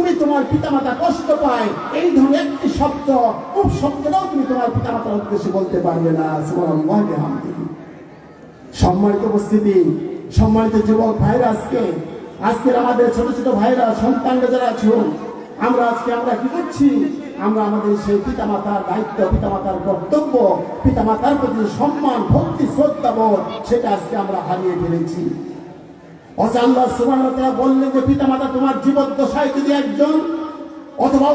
তুমি তোমার পিতামাতা কষ্ট পায়, এই ধরনের একটি শব্দ, খুব শব্দটাও তুমি তোমার পিতামাতার উদ্দেশ্যে বলতে পারবে না সম্মানিত উপস্থিতি, সম্মানিত যুবক ভাইরা আজকে আজকের আমাদের ছোট ছোট ভাইরা, সন্তানরা যারা আছো, আমরা আজকে আমরা কি করছি? আমরা আমাদের সেই পিতামাতার দায়িত্ব, পিতামাতার কর্তব্য, পিতামাতার প্রতি সম্মান, ভক্তি, শ্রদ্ধা বোধ, সেটা আজকে আমরা হারিয়ে ফেলেছি। যে পিতামাতা তোমার জীবদ্দশায় যদি একজন অথবা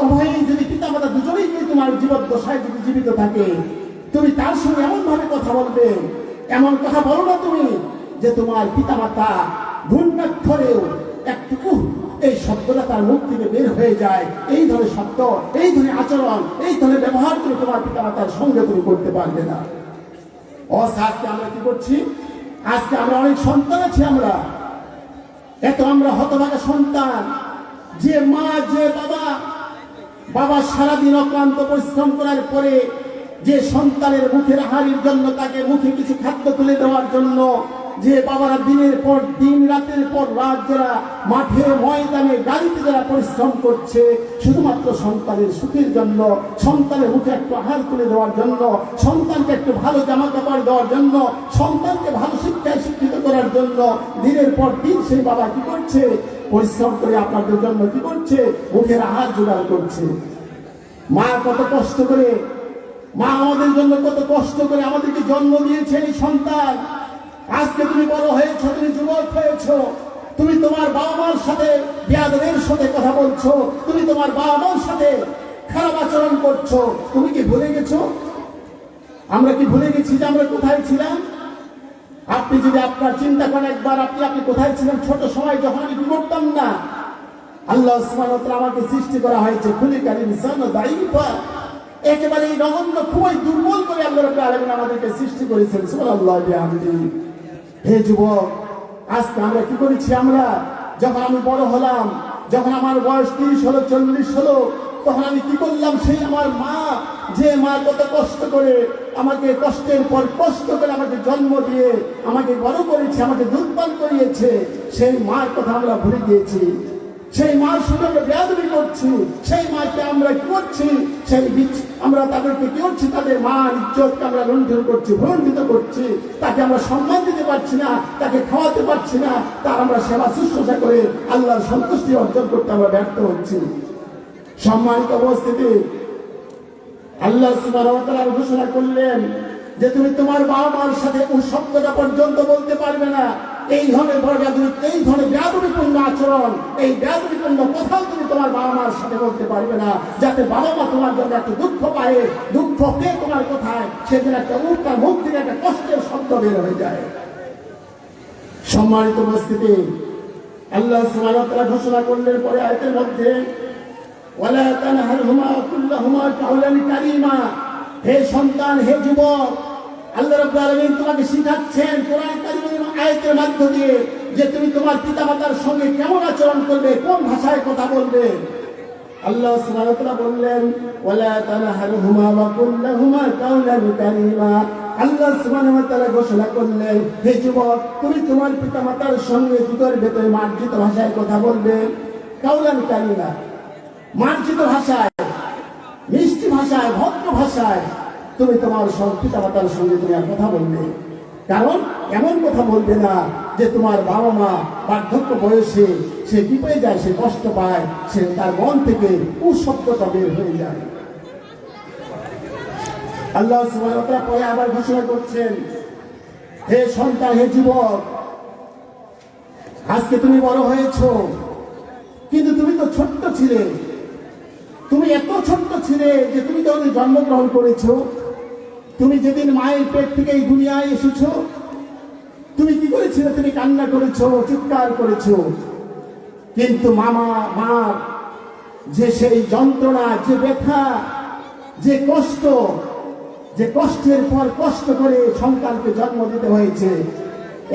যদি পিতামাতা দুজনেই যদি তোমার যদি জীবিত থাকে তুমি তার সঙ্গে কথা বলবে এমন কথা না তুমি যে তোমার পিতামাতা ঘূর্ণাক্ষরেও একটু উহ, এই শব্দটা তার মুখ থেকে বের হয়ে যায়। এই ধরনের শব্দ এই ধরনের আচরণ এই ধরনের ব্যবহার তুমি তোমার পিতামাতার সঙ্গে তুমি করতে পারবে না। অস আমরা কি করছি? আজকে আমরা অনেক সন্তান আছি আমরা। এত আমরা হতভাগা সন্তান। যে মা, যে বাবা বাবা সারাদিন অক্লান্ত পরিশ্রম করার পরে যে সন্তানের মুখের হাড়ির জন্য তাকে মুখে কিছু খাদ্য তুলে দেওয়ার জন্য যে বাবারা দিনের পর দিন, রাতের পর রাত যারা মাঠে ময়দানে গাড়িতে যারা পরিশ্রম করছে, শুধুমাত্র সন্তানের সুখের জন্য, সন্তানের মুখে একটু আহার করে দেওয়ার জন্য, সন্তানকে একটু ভালো জামা কাপড় দেওয়ার জন্য, সন্তানকে ভালো শিক্ষায় শিক্ষিত করার জন্য, দিনের পর দিন সেই বাবা কি করছে? পরিশ্রম করে আপনাদের জন্য কি করছে? মুখের আহার জোগাড় করছে। মা কত কষ্ট করে, মা আমাদের জন্য কত কষ্ট করে আমাদেরকে জন্ম দিয়েছে এই সন্তান। আজকে তুমি বড় হয়েছো, তুমি যুবক হয়েছো। তুমি তোমার বাবা মার সাথে বিয়াদের সাথে কথা বলছো। তুমি তোমার বাবা মার সাথে খারাপ আচরণ করছ। তুমি কি ভুলে গেছো? আমরা কি ভুলে গেছি যে আমরা কোথায় ছিলাম? আপনি যদি আপনার চিন্তা করেন একবার, আপনি আপনি কোথায় ছিলেন? ছোট সময় যখন আমি করতাম না, আল্লাহ আমাকে সৃষ্টি করা হয়েছে। খুলি কালি ইনসান দাইফা একেবারে এই নগণ্য, খুবই দুর্বল করে আল্লাহ আলামিন আমাদেরকে সৃষ্টি করেছেন। সুবহানাল্লাহ বিহামদিহি। হে যুবক, আজকে আমরা কি করেছি আমরা? যখন আমি বড় হলাম, যখন আমার বয়স তিরিশ হলো, চল্লিশ হলো, তখন আমি কি করলাম? সেই আমার মা, যে মা কত কষ্ট করে আমাকে কষ্টের পর কষ্ট করে আমাকে জন্ম দিয়ে আমাকে বড় করেছে, আমাকে দুর্বল করিয়েছে, সেই মার কথা আমরা ভুলে গিয়েছি। সেই মার আমরা বেয়াদবি করছি, সেই মাকে আমরা করছি? সেই বিচ- আমরা তাদেরকে করছি? তাদের মা ইজ্জতকে আমরা লুণ্ঠন করছি, ভুলণ্ঠিত করছি। তাকে আমরা সম্মান দিতে পারছি না, তাকে খাওয়াতে পারছি না। তার আমরা সেবা শুশ্রূষা করে আল্লাহর সন্তুষ্টি অর্জন করতে আমরা ব্যর্থ হচ্ছি। সম্মানিত উপস্থিতি, আল্লাহ সুবহানাহু ঘোষণা করলেন যে তুমি তোমার বাবা মার সাথে ও শব্দটা পর্যন্ত বলতে পারবে না। এই ধরনের বড় এই ধরনের ব্যাধবিপূর্ণ আচরণ, এই ব্যাধবিপূর্ণ কোথাও তুমি তোমার বাবা মার সাথে বলতে পারবে না। যাতে বাবা মা তোমার জন্য একটা দুঃখ পায়, দুঃখ পেয়ে তোমার কোথায় সেদিন একটা উত্তার মুখ থেকে একটা কষ্টের শব্দ বের হয়ে যায়। সম্মানিত উপস্থিতি, আল্লাহ সুবহানাহু ঘোষণা করলেন পরে আয়াতের মধ্যে, ওয়ালা তানহারহুমা কুল্লাহুমা কাওলান কারীমা। হে সন্তান, হে যুবক, আল্লাহ রাব্বুল আলামিন তোমাকে শিখাচ্ছেন কোরআন আয়াতের মধ্য দিয়ে যে তুমি তোমার পিতামাতার সঙ্গে কেমন আচরণ করবে, কোন ভাষায় কথা বলবে? আল্লাহ সুবহানাহু বললেন, ওয়ালা তানহারহুমা ওয়া কুল্লাহুমা কাওলান কারীমা। আল্লাহ সুবহানাহু ওয়া তাআলা ঘোষণা করলেন, হে যুবক, তুমি তোমার পিতামাতার সঙ্গে জুতোর ভেতরে মার্জিত ভাষায় কথা বলবে। কাওলান কারীমা, মার্জিত ভাষায়, মিষ্টি ভাষায়, ভদ্র ভাষায় তুমি তোমার সব পিতামাতার সঙ্গে তুমি কথা বলবে। কারণ এমন কথা বলবে না যে তোমার বাবা মা বার্ধক্য বয়সে সে পেয়ে যায়, সে কষ্ট পায়, সে তার মন থেকে উশব্দটা বের হয়ে যায়। আল্লাহ পরে আবার ঘোষণা করছেন, হে সন্তান, হে যুবক, আজকে তুমি বড় হয়েছো, কিন্তু তুমি তো ছোট্ট ছিলে। তুমি এত ছোট্ট ছিলে যে তুমি যখন জন্মগ্রহণ করেছ। তুমি যেদিন মায়ের পেট থেকে এই দুনিয়ায় এসেছ, তুমি কি করেছিলে? তুমি কান্না করেছ, চিৎকার করেছ। কিন্তু মামা, মা, যে সেই যন্ত্রণা, যে ব্যথা, যে কষ্ট, যে কষ্টের পর কষ্ট করে সন্তানকে জন্ম দিতে হয়েছে,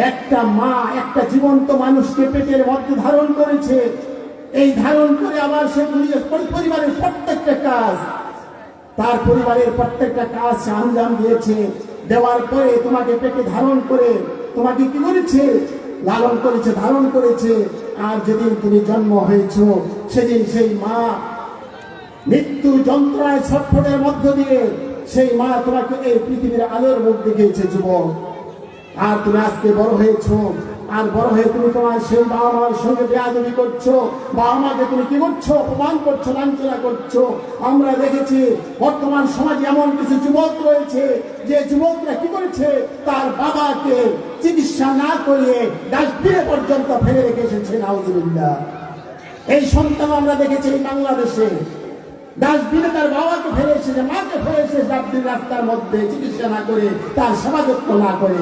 একটা মা, একটা জীবন্ত মানুষকে পেটের মধ্যে ধারণ করেছে। এই ধারণ করে আবার সে পরিবারের প্রত্যেকটা কাজ তার পরিবারের প্রত্যেকটা কাজ সে আঞ্জাম দিয়েছে। দেওয়ার পরে তোমাকে পেটে ধারণ করে, তোমাকে কি করেছে? লালন করেছে, ধারণ করেছে। আর যেদিন তুমি জন্ম হয়েছ, সেদিন সেই মা মৃত্যু যন্ত্রণায় ছটফটের মধ্য দিয়ে সেই মা তোমাকে এই পৃথিবীর আলোর মুখ দেখিয়েছে যুবক। আর তুমি আজকে বড় হয়েছো। আর বড় হয়ে তুমি তোমার সেই বাবা মার সঙ্গে বেয়াদবি করছ। বাবা মাকে তুমি কি করছ? অপমান করছ, লাঞ্ছনা করছ। আমরা দেখেছি বর্তমান সমাজে এমন কিছু যুবক রয়েছে, যে যুবকরা কি করেছে? তার বাবাকে চিকিৎসা না করিয়ে ডাস্টবিনে পর্যন্ত ফেলে রেখে এসেছে, নাউজুবিল্লাহ। এই সন্তান আমরা দেখেছি বাংলাদেশে। ডাস্টবিনে তার বাবাকে ফেলে এসেছে, মাকে ফেলে এসেছে রাস্তার মধ্যে চিকিৎসা না করে, তার যত্ন না করে।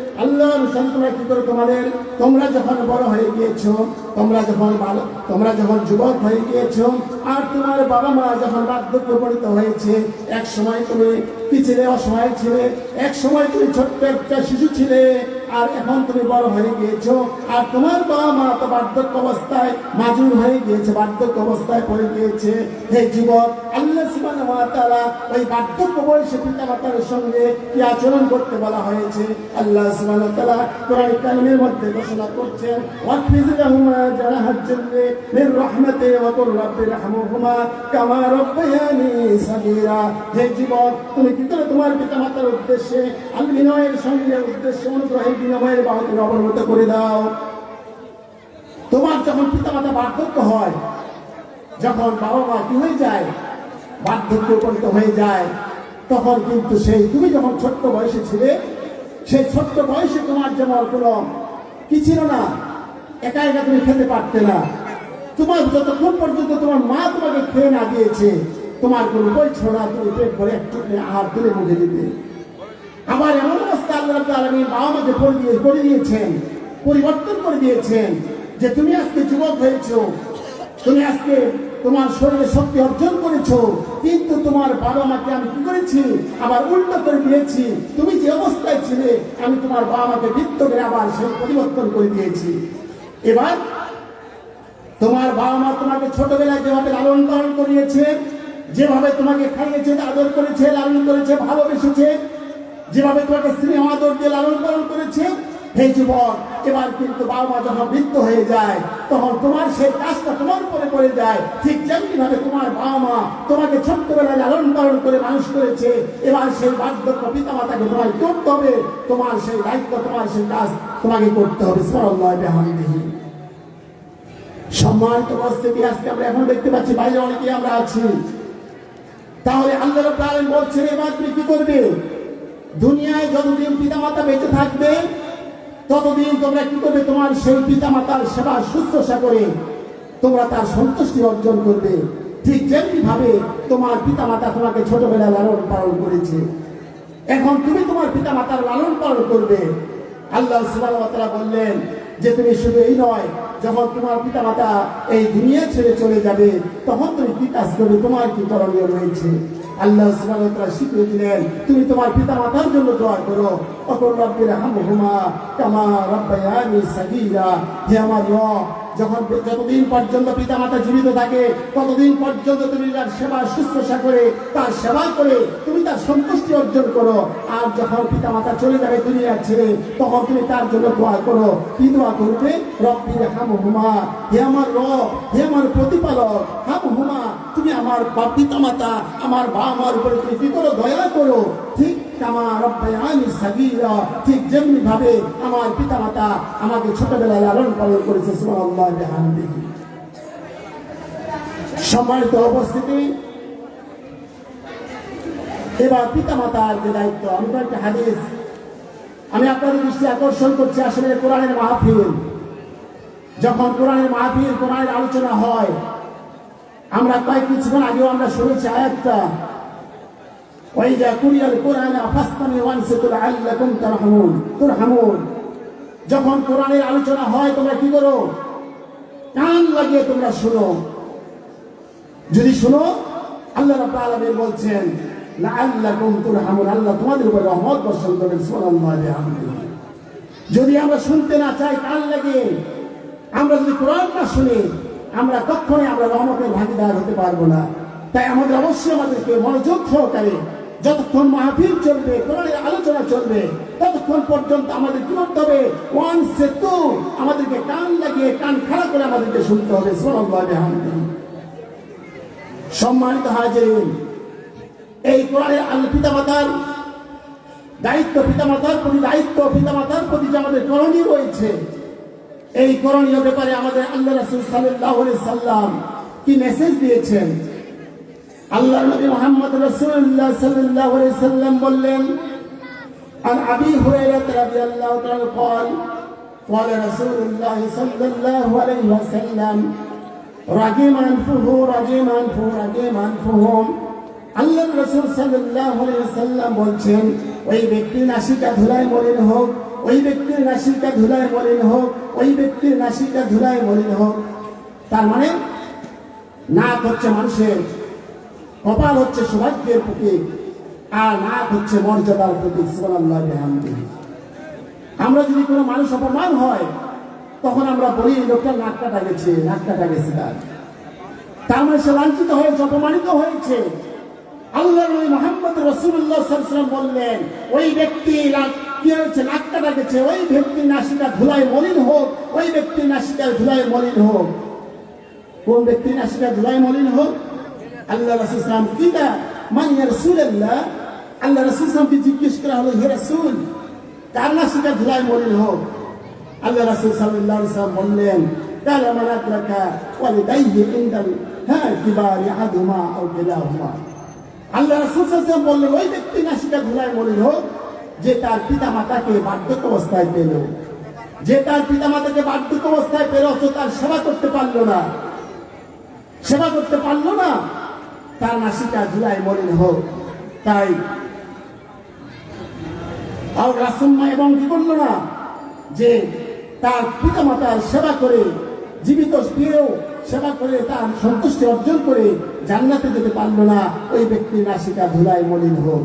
আল্লাহ অনুসার তোমরা কি করে তোমাদের? তোমরা যখন বড় হয়ে গিয়েছ, তোমরা যখন ভালো তোমরা যখন যুবক হয়ে গিয়েছ, আর তোমার বাবা মা যখন বার্ধক্য উপনীত হয়েছে, এক সময় তুমি ছিলে অসহায় ছিলে, এক সময় তুমি ছোট্ট একটা শিশু ছিলে আর এখন তুমি বড় হয়ে গিয়েছো। আর তোমার বাবা মা তো বার্ধক্য অবস্থায় মাজুর হয়ে গিয়েছে, বার্ধক্য অবস্থায় পড়ে গিয়েছে। হে যুবক, আল্লাহ ওয়া তাআলা ওই বার্ধক্য বয়সে পিতা মাতার সঙ্গে কি আচরণ করতে বলা হয়েছে? আল্লাহ ওয়া তাআলা কোরআন কারিমের মধ্যে ঘোষণা করছেন, ওয়াকফিজ লাহুমা জানাহাজ জান্নাতি মির রাহমাতি ওয়া কুর রাব্বি রহমহুমা কামা রাব্বায়ানি সাগীরা। হে যুবক, তুমি তোমার পিতা মাতার উদ্দেশ্যে আল বিনয়ের সঙ্গে উদ্দেশ্যে অনুগ্রহের বিনিময়ের করে দাও। তোমার যখন বার্ধক্য হয়, যখন বাবা মা কি হয়ে যায়? বার্ধক্য উপনীত হয়ে যায়। তখন কিন্তু সেই, তুমি যখন ছোট্ট বয়সে ছিলে, সেই ছোট্ট বয়সে তোমার যেমন কোনো কি ছিল না? একা একা তুমি খেতে পারতে না। তোমার যতক্ষণ পর্যন্ত তোমার মা তোমাকে খেয়ে না দিয়েছে, তোমার কোনো বই না তুমি পেট ভরে একটু আহার তুলে মুখে দিতে। আবার এমন দিয়েছেন, পরিবর্তন করে দিয়েছেন যে তুমি আজকে যুবক হয়েছো, তুমি আজকে তোমার শরীরে শক্তি অর্জন করেছ, কিন্তু তোমার বাবা মাকে আমি কি করেছি? আবার উল্টো করে দিয়েছি। তুমি যে অবস্থায় ছিলে, আমি তোমার বাবা মাকে আবার সেই পরিবর্তন করে দিয়েছি। এবার তোমার বাবা মা তোমাকে ছোটবেলায় যেভাবে লালন পালন করিয়েছে, যেভাবে তোমাকে খাইয়েছে, আদর করেছে, লালন করেছে, ভালোবেসেছে যেভাবে তোমাকে স্নেহ আদর দিয়ে লালন পালন করেছে, হে যুবক, এবার কিন্তু বাবা মা যখন বৃদ্ধ হয়ে যায়, তখন তোমার সেই কাজটা তোমার উপরে পড়ে যায়। ঠিক যেমনি ভাবে তোমার বাবা মা তোমাকে ছোট্টবেলায় লালন পালন করে মানুষ করেছে, এবার সেই বার্ধক্য পিতা মাতাকে তোমায় করতে হবে। তোমার সেই দায়িত্ব, তোমার সেই কাজ তোমাকে করতে হবে। সরল্লাহ বেহান্দিহী সম্মানিত উপস্থিতি, আজকে আমরা এখন দেখতে পাচ্ছি বাইরে অনেকেই আমরা আছি। তাহলে আল্লাহ বলছেন, এবার তুমি কি করবে? দুনিয়ায় যতদিন পিতামাতা বেঁচে থাকবে, ততদিন তোমরা কি করবে? তোমার সেই পিতামাতার সেবা শুশ্রূষা করে তোমরা তার সন্তুষ্টি অর্জন করবে। ঠিক যেমনি ভাবে তোমার পিতামাতা তোমাকে ছোটবেলায় লালন পালন করেছে। এখন তুমি তোমার পিতামাতার লালন পালন করবে। আল্লাহ ওয়া বললেন যে তুমি শুধু এই নয়, যখন তোমার পিতামাতা এই দুনিয়া ছেড়ে চলে যাবে, তখন তুমি কি কাজ করবে? তোমার কি করণীয় রয়েছে? আল্লাহ ওয়া শিখিয়ে দিলেন, তুমি তোমার পিতামাতার জন্য দোয়া করো। অকর রব্বির হামহুমা কামা রব্বায়ানি সাগীরা। হে আমার রব যখন যতদিন পর্যন্ত পিতামাতা জীবিত থাকে, ততদিন পর্যন্ত তুমি তার সেবা শুশ্রূষা করে, তার সেবা করে তুমি তার সন্তুষ্টি অর্জন করো। আর যখন পিতামাতা চলে যাবে দুনিয়া ছেড়ে, তখন তুমি তার জন্য দোয়া করো। কি দোয়া করবে রব্বি হাম হুমা হে আমার রব, হে আমার প্রতিপালক হাম হুমা তুমি আমার বা পিতামাতা, আমার বাবা আমার উপরে তুমি কি করো? দয়া করো। ঠিক আমাকে ছোটবেলায় লালন পালন করেছে সম্মানিত এবার যে দায়িত্ব, আমি তো একটা হাদিস, আমি আপনাদের দৃষ্টি আকর্ষণ করছি আসলে কোরআনের মাহফিল। যখন কোরআনের মাহফিল, কোরআনের আলোচনা হয়, আমরা কয়েক কিছুক্ষণ আগেও আমরা শুনেছি আয়াতটা وإذا قرئ القرآن فاستمعوا وانصتوا لعلكم ترحمون ترحمون যখন কোরআনের আলোচনা হয় তোমরা কি করো কান লাগিয়ে তোমরা শুনো যদি শুনো আল্লাহ রাব্বুল আলামিন বলছেন লাআল্লাকুম তুরহামুন আল্লাহ তোমাদের উপর রহমত বর্ষণ করবেন সুবহানাল্লাহি বিহামদিহি যদি আমরা শুনতে না চাই কান লাগিয়ে আমরা যদি কোরআন না শুনি আমরা কখনোই আমরা রহমতের ভাগিদার হতে পারবো না তাই আমাদের অবশ্যই আমাদেরকে মনোযোগ সহকারে যতক্ষণ মাহফিল চলবে, কোরআনের আলোচনা চলবে, ততক্ষণ পর্যন্ত আমাদের কি করতে হবে? ওয়ান সেতু আমাদেরকে কান লাগিয়ে, কান খাড়া করে আমাদেরকে শুনতে হবে। সম্মানিত হাজিরিন, এই কোরআনের আল পিতামাতার দায়িত্ব, পিতামাতার প্রতি দায়িত্ব, পিতামাতার প্রতি যে আমাদের করণীয় রয়েছে, এই করণীয় ব্যাপারে আমাদের আল্লাহ রাসূল আলাইহি সাল্লাম কি মেসেজ দিয়েছেন? আল্লাহ নবী মুহাম্মদ রাসূলুল্লাহ সাল্লাল্লাহু আলাইহি সাল্লাম বললেন عن ابي هريره رضي الله تعالى قال قال رسول الله صلى الله عليه وسلم رجم انفه رجم انفه رجم انفهم আল্লাহ রসুল সাল্লাল্লাহু আলাইহি সাল্লাম বলছেন ওই ব্যক্তির নাসিকা ধুলায় মলিন হোক ওই ব্যক্তির নাসিকা ধুলায় মলিন হোক ওই ব্যক্তির নাসিকা ধুলায় মলিন হোক তার মানে নাক হচ্ছে মানুষের কপাল হচ্ছে সৌভাগ্যের প্রতীক, আর নাক হচ্ছে মর্যাদার প্রতীক, সুবহানাল্লাহি আমরা যদি কোনো মানুষ অপমান হয়, তখন আমরা বলি লোকটা নাক কাটা গেছে, নাক কাটা গেছে তার। তার মানে সে লাঞ্ছিত হয়েছে, অপমানিত হয়েছে। আল্লাহ নবী মোহাম্মদ রসুল্লাহ বললেন, ওই ব্যক্তি কি হয়েছে? নাক কাটা গেছে। ওই ব্যক্তির নাসিকা ধুলায় মলিন হোক, ওই ব্যক্তির নাসিকা ধুলায় মলিন হোক। কোন ব্যক্তির নাসিকা ধুলায় মলিন হোক? আল্লাহ রসুল ইসলাম কি না মানিয়া রসুল্লাহ আল্লাহ রসুল ইসলামকে জিজ্ঞেস করা হলো, হে রসুল, কার নাসিকা ধুলায় মলিন হোক? আল্লাহ রাসূল আলাইহি বললেন আল্লাহ রাসূল ওই হোক, যে তার পিতা মাতাকে অবস্থায় পেল। যে তার পিতা মাতাকে অবস্থায় তার সেবা করতে পারল না। সেবা করতে পারল না। তার মাসিটা জুলাই মলিন হোক। তাই আর রাসুম্মা এবং কি না যে তার পিতা মাতার সেবা করে, জীবিত পেয়েও সেবা করে, তার সন্তুষ্টি অর্জন করে জান্নাতে যেতে পারল না, ওই ব্যক্তির নাসিকা ধুলাই মলিন হোক।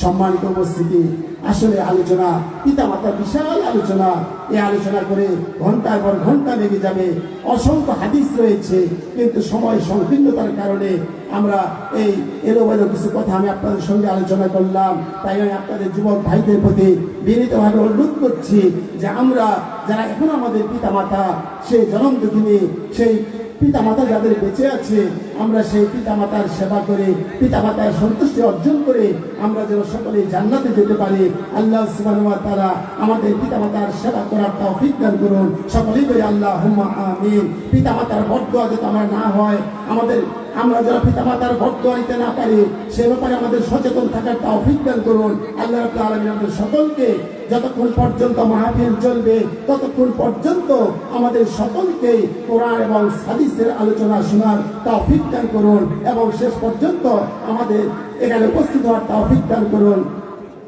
সম্মানিত উপস্থিতি। আসলে আলোচনা পিতা মাতার বিশাল আলোচনা। এই আলোচনা করে ঘণ্টার পর ঘণ্টা লেগে যাবে। অসংখ্য হাদিস রয়েছে, কিন্তু সময় সংকীর্ণতার কারণে আমরা এই এলোমেলো কিছু কথা আমি আপনাদের সঙ্গে আলোচনা করলাম। তাই আমি আপনাদের যুবক ভাইদের প্রতি বিনীতভাবে অনুরোধ করছি যে আমরা, যারা এখন আমাদের পিতা মাতা সেই জনম দুঃখিনী, সেই পিতা মাতা যাদের বেঁচে আছে, আমরা সেই পিতা মাতার সেবা করে পিতা মাতার সন্তুষ্টি অর্জন করে আমরা যেন সকলে জান্নাতে যেতে পারি। আল্লাহ তারা আমাদের পিতামাতার সেবা করার তাও বিজ্ঞান করুন। সকলেই করে আল্লাহ আমিন। পিতা মাতার বদদোয়া যাতে আমার না হয়, আমাদের আমরা যারা পিতা মাতার ভক্ত আনিতে না পারি, সে ব্যাপারে আমাদের সচেতন থাকার তা অভিজ্ঞান করুন। আল্লাহ আলামিন আমাদের সকলকে যতক্ষণ পর্যন্ত মাহফিল চলবে, ততক্ষণ পর্যন্ত আমাদের সকলকে কোরআন এবং সাদিসের আলোচনা শোনার তা অভিজ্ঞান করুন এবং শেষ পর্যন্ত আমাদের এখানে উপস্থিত হওয়ার তা অভিজ্ঞান করুন।